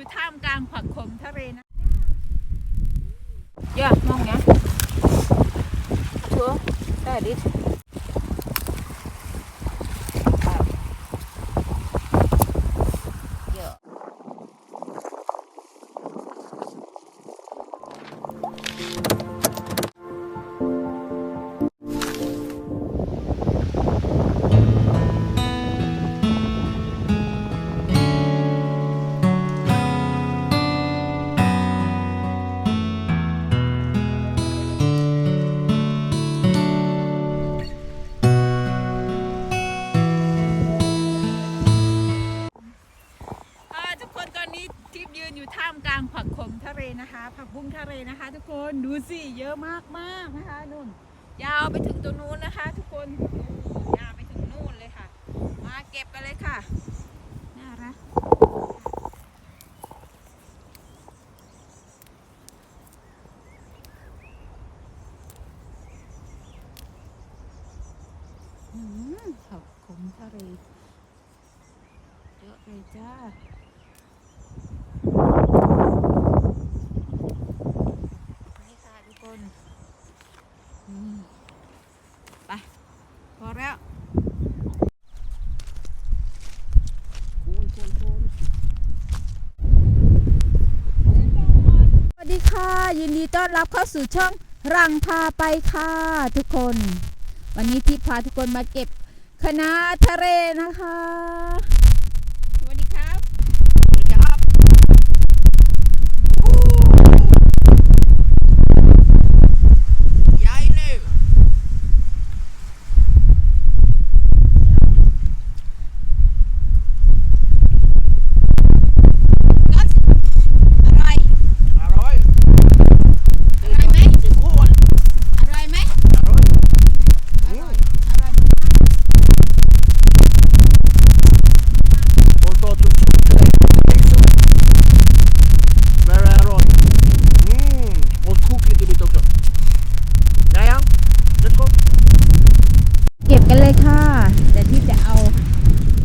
อยู่ท่ามกลางผักขมทะเลนะเยอะมองไงชัวร์ได้ดิ ทิพย์ยืนอยู่ท่ามกลางผักขมทะเลนะคะ ผักบุ้งทะเลนะคะ ทุกคนดูสิเยอะมากมากๆนะคะนู่นยาวไปถึงตัวนู้นนะคะ ทุกคนยาวไปถึงนู่นเลยค่ะ มาเก็บกันเลยค่ะน่ารักผักขมทะเลเยอะเลยจ้า นี่ค่ะทุกคนอืมไป พอแล้ว สวัสดี ค่ะ ยินดีต้อนรับเข้าสู่ช่องรังพาไปค่ะ ทุกคน วันนี้ที่พาทุกคนมาเก็บคณะทะเลนะคะ สวัสดีครับ ใหญ่นี่ ก็อร่อย อร่อย อร่อยไหม จะพูด อร่อยไหม อร่อย อร่อย อร่อย โตโตตุไม่อร่อยอืม och kok lite mitt också ja ja let's go เก็บกันเลยค่ะ แต่ที่จะเอา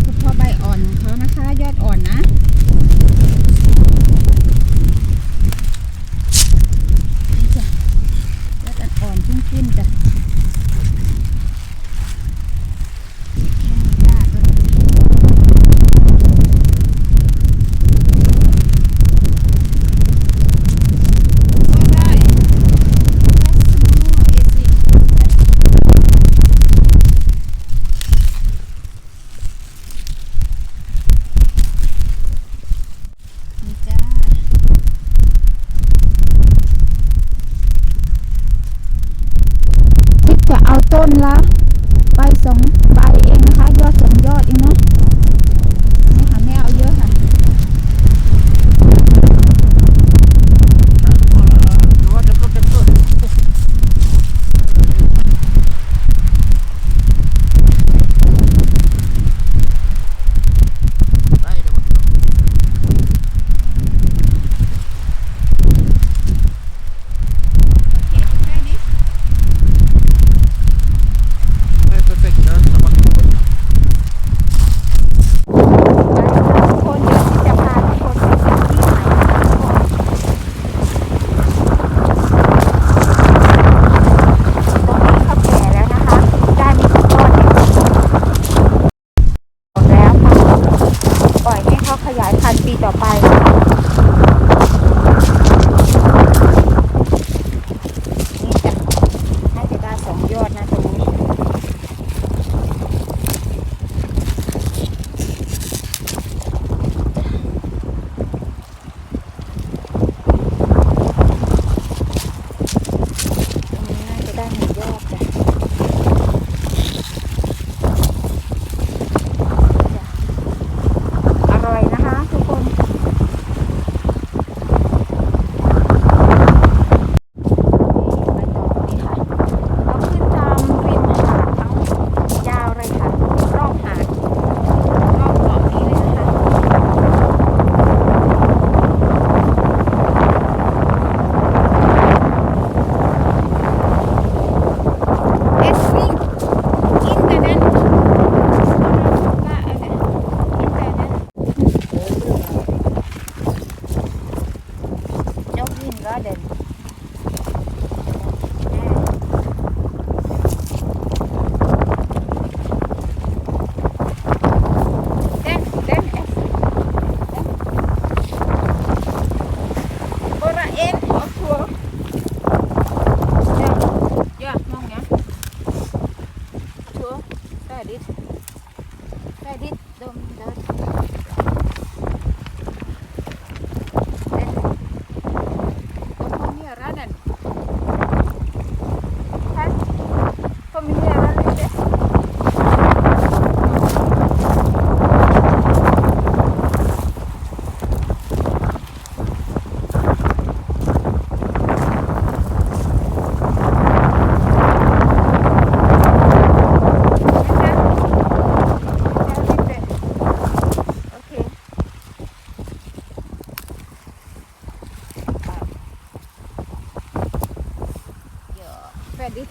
เฉพาะใบอ่อนของเขานะคะ ยอดอ่อนนะ นี่จ้ะยอดอ่อนๆขึ้นๆจ้ะไม่กล้าก็เลยก็ได้ That's small, easy. นี่จ้าทิพ จ ดิ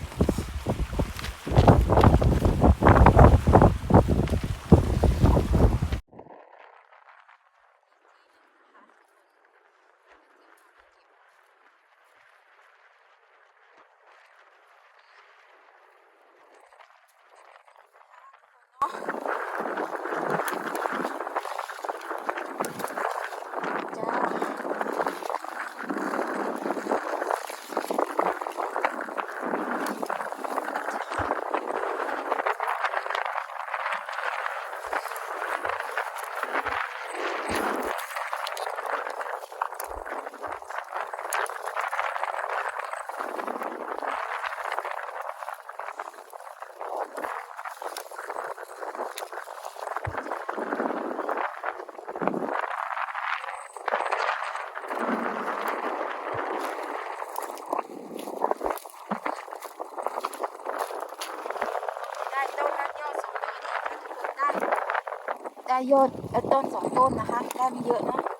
ได้ต้นนั้นยอดสองต้นนะคะทุกคนได้ ได้ยอดต้นสองต้นนะคะ ได้ไม่เยอะนะ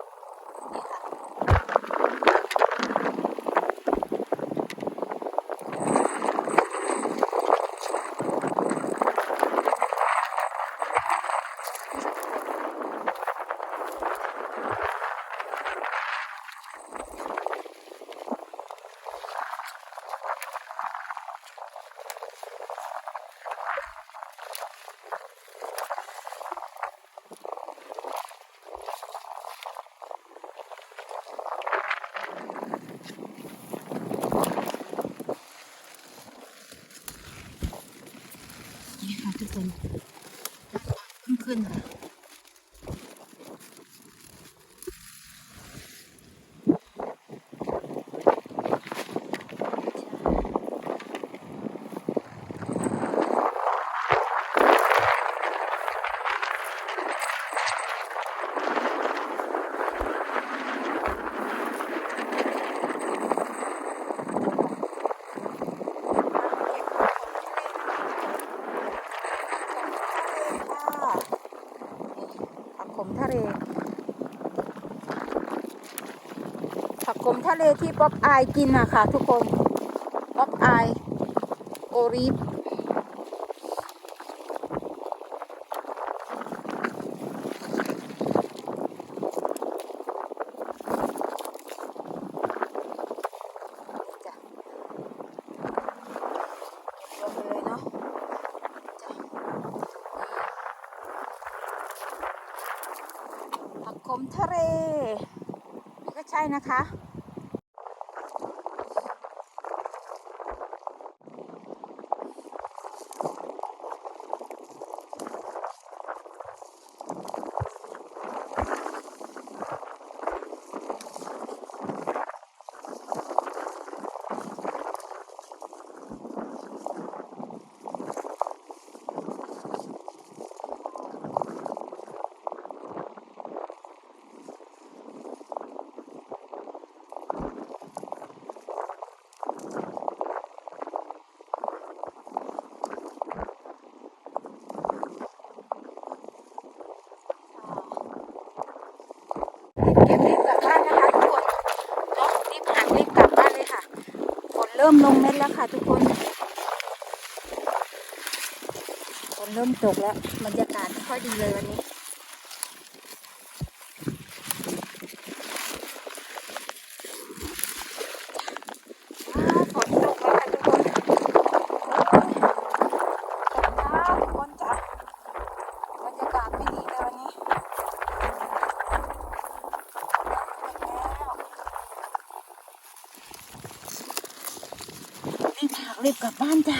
ขึ้นขึ้นค่ะผักขมทะเล ผักขมทะเลที่ป๊อปอายกินอะค่ะ ทุกคนป๊อปอายโอรีฟจ้ะเก็บรวมไปเลยเนาะจ้ะผักขมทะเลนี่ก็ใช่นะคะ เก็บรีบกลับบ้านนะคะทุกคนเนาะรีบหักรีบกลับบ้านเลยค่ะ ฝนเริ่มลงเม็ดแล้วค่ะทุกคนฝนเริ่มตกแล้วบรรยากาศไม่ค่อยดีเลยวันนี้ รีบกลับบ้านจ้ะ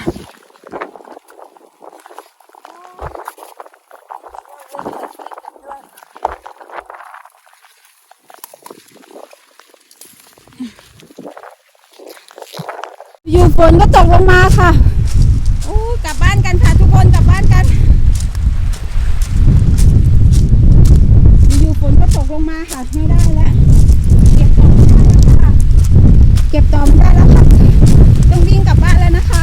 อยู่ฝนก็ตกลงมาค่ะโอ้กลับบ้านกันค่ะทุกคนกลับบ้านกัน อยู่ฝนก็ตกลงมาค่ะไม่ได้แล้ว เก็บต่อไม่ได้แล้วค่ะ เก็บต่อไม่ได้แล้วค่ะ ต้องวิ่งกลับบ้านแล้วนะคะ